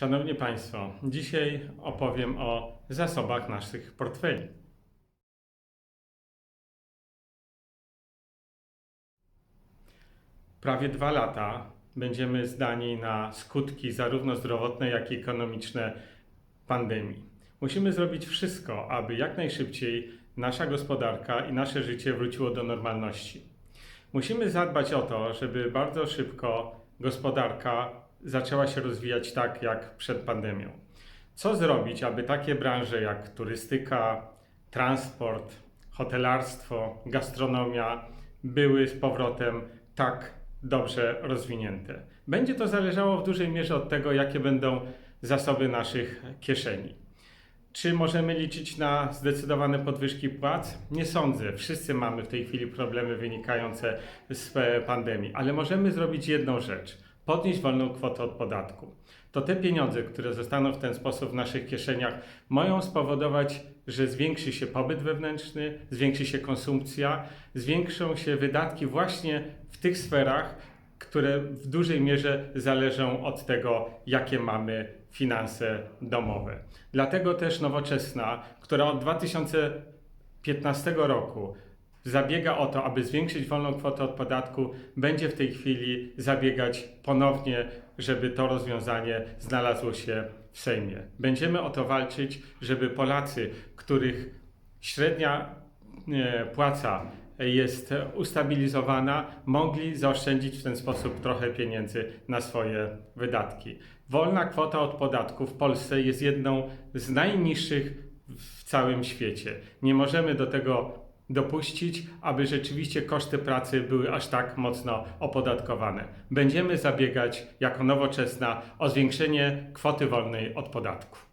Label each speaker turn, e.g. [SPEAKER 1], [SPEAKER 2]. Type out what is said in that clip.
[SPEAKER 1] Szanowni Państwo, dzisiaj opowiem o zasobach naszych portfeli. Prawie dwa lata będziemy zdani na skutki zarówno zdrowotne, jak i ekonomiczne pandemii. Musimy zrobić wszystko, aby jak najszybciej nasza gospodarka i nasze życie wróciło do normalności. Musimy zadbać o to, żeby bardzo szybko gospodarka zaczęła się rozwijać tak jak przed pandemią. Co zrobić, aby takie branże jak turystyka, transport, hotelarstwo, gastronomia były z powrotem tak dobrze rozwinięte? Będzie to zależało w dużej mierze od tego, jakie będą zasoby naszych kieszeni. Czy możemy liczyć na zdecydowane podwyżki płac? Nie sądzę. Wszyscy mamy w tej chwili problemy wynikające z e, pandemii, ale możemy zrobić jedną rzecz: podnieść wolną kwotę od podatku. To te pieniądze, które zostaną w ten sposób w naszych kieszeniach, mają spowodować, że zwiększy się pobyt wewnętrzny, zwiększy się konsumpcja, zwiększą się wydatki właśnie w tych sferach, które w dużej mierze zależą od tego, jakie mamy finanse domowe. Dlatego też nowoczesna, która od 2015 roku zabiega o to, aby zwiększyć wolną kwotę od podatku, będzie w tej chwili zabiegać ponownie, żeby to rozwiązanie znalazło się w Sejmie. Będziemy o to walczyć, żeby Polacy, których średnia e, płaca jest ustabilizowana, mogli zaoszczędzić w ten sposób trochę pieniędzy na swoje wydatki. Wolna kwota od podatku w Polsce jest jedną z najniższych w całym świecie. Nie możemy do tego dopuścić, aby rzeczywiście koszty pracy były aż tak mocno opodatkowane. Będziemy zabiegać jako nowoczesna o zwiększenie kwoty wolnej od podatku.